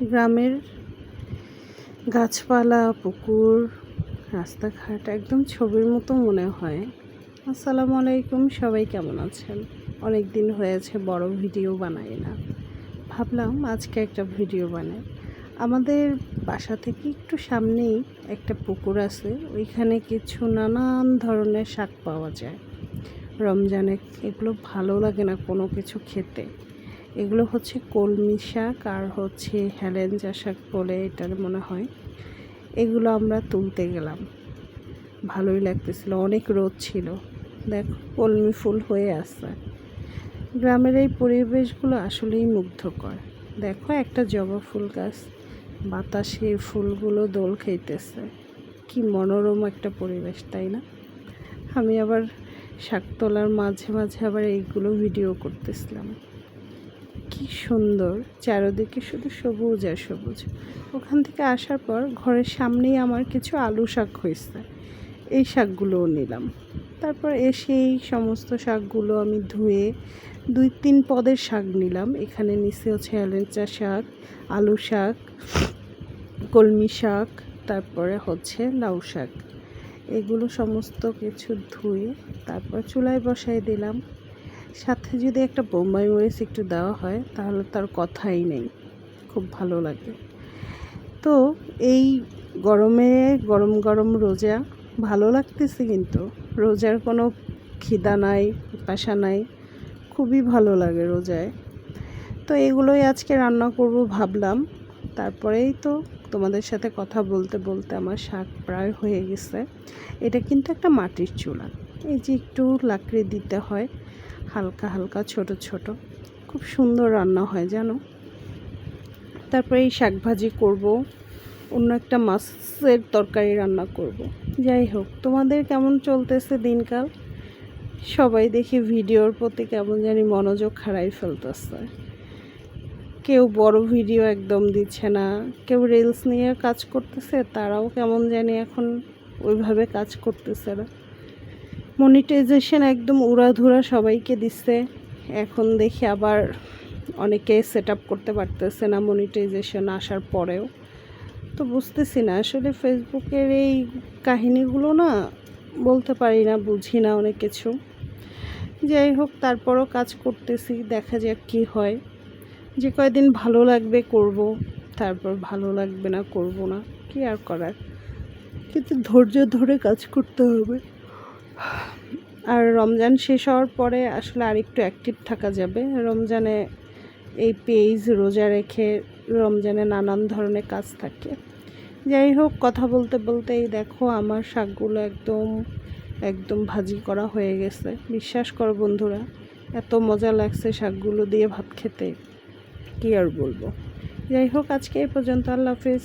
গ্রামের গাছপালা, পুকুর, রাস্তাঘাট একদম ছবির মতো মনে হয়। আসসালামু আলাইকুম, সবাই কেমন আছেন? অনেক দিন হয়েছে বড় ভিডিও বানাই না। ভাবলাম আজকে একটা ভিডিও বানাই। আমাদের বাসা থেকে একটু সামনেই একটা পুকুর আছে, ওইখানে কিছু নানান ধরনের শাক পাওয়া যায়। রমজানে এগুলো ভালো লাগে না কোনো কিছু খেতে। এগুলো হচ্ছে কলমি শাক আর হচ্ছে হেলেঞ্জা শাক বলে এটার মনে হয়। এগুলো আমরা তুলতে গেলাম। ভালোই লাগতেছিল, অনেক রোদ ছিল। দেখো, কলমি ফুল হয়ে আসছে গ্রামের এই পরিবেশগুলো আসলেই মুগ্ধকর। দেখো একটা জবা ফুল গাছ, বাতাসে ফুলগুলো দোল খাইতেছে কি মনোরম একটা পরিবেশ, তাই না? আমি আবার শাক তোলার মাঝে মাঝে আবার এইগুলো ভিডিও করতেছিলাম। কি সুন্দর। চারদিকে শুধু সবুজ আর সবুজ। ওখান থেকে আসার পর ঘরের সামনেই আমার কিছু আলু শাক হয়েছে। এই শাকগুলোও নিলাম। তারপর এসে এই সমস্ত শাকগুলো আমি ধুয়ে দুই তিন পদের শাক নিলাম। এখানে নিচে হচ্ছে হেলেঞ্চা শাক, আলু শাক, কলমি শাক, তারপরে হচ্ছে লাউ শাক। এগুলো সমস্ত কিছু ধুয়ে তারপর চুলায় বসাই দিলাম। সাথে যদি একটা বোম্বাই মরিচ একটু দেওয়া হয়, তাহলে তার কথাই নেই। খুব ভালো লাগে। তো এই গরমে গরম গরম রোজা ভালো লাগতেছে কিন্তু। রোজার কোনো খিদা নাই পাশা নাই, খুবই ভালো লাগে রোজায়। তো এগুলোই আজকে রান্না করব ভাবলাম। তারপরেই তো তোমাদের সাথে কথা বলতে বলতে আমার শাক প্রায় হয়ে গেছে। এটা কিন্তু একটা মাটির চুলা। এই যে একটু লাকড়ি দিতে হয় হালকা হালকা, ছোট ছোট। খুব সুন্দর রান্না হয়, জানো? তারপরে এই শাক ভাজি করব। অন্য একটা মাছের তরকারি রান্না করব। যাই হোক, তোমাদের কেমন চলতেছে দিনকাল? সবাই দেখি ভিডিওর প্রতি কেমন জানি মনোযোগ হারাই ফেলতেছে। কেউ বড় ভিডিও একদম দিচ্ছে না, কেউ রিলস নিয়ে কাজ করতেছে, তারাও কেমন জানি এখন ওইভাবে কাজ করতেছে না। মনিটাইজেশন একদম উড়াধুরা সবাইকে দিচ্ছে। এখন দেখি আবার অনেকে সেট আপ করতে পারতেছে না মনিটাইজেশন আসার পরেও। তো বুঝতেছি না, আসলে ফেসবুকের এই কাহিনিগুলো না বলতে পারি না, বুঝি না অনেক কিছু। যাই হোক, তারপরও কাজ করতেছি, দেখা যাক কী হয়। যে কয়দিন ভালো লাগবে করব, তারপর ভালো লাগবে না করব না, কি আর করার? কিন্তু ধৈর্য ধরে কাজ করতে হবে। আর রমজান শেষ হওয়ার পরে আসলে আর একটু অ্যাক্টিভ থাকা যাবে। রমজানে এই পেজ রোজা রেখে রমজানে নানান ধরনের কাজ থাকে। যাই হোক, কথা বলতে বলতে এই দেখো আমার শাকগুলো একদম একদম ভাজি করা হয়ে গেছে। বিশ্বাস করো বন্ধুরা, এত মজা লাগছে শাকগুলো দিয়ে ভাত খেতে। কি আর বলব? যাই হোক, আজকে এই পর্যন্ত, আল্লাহ হাফিজ।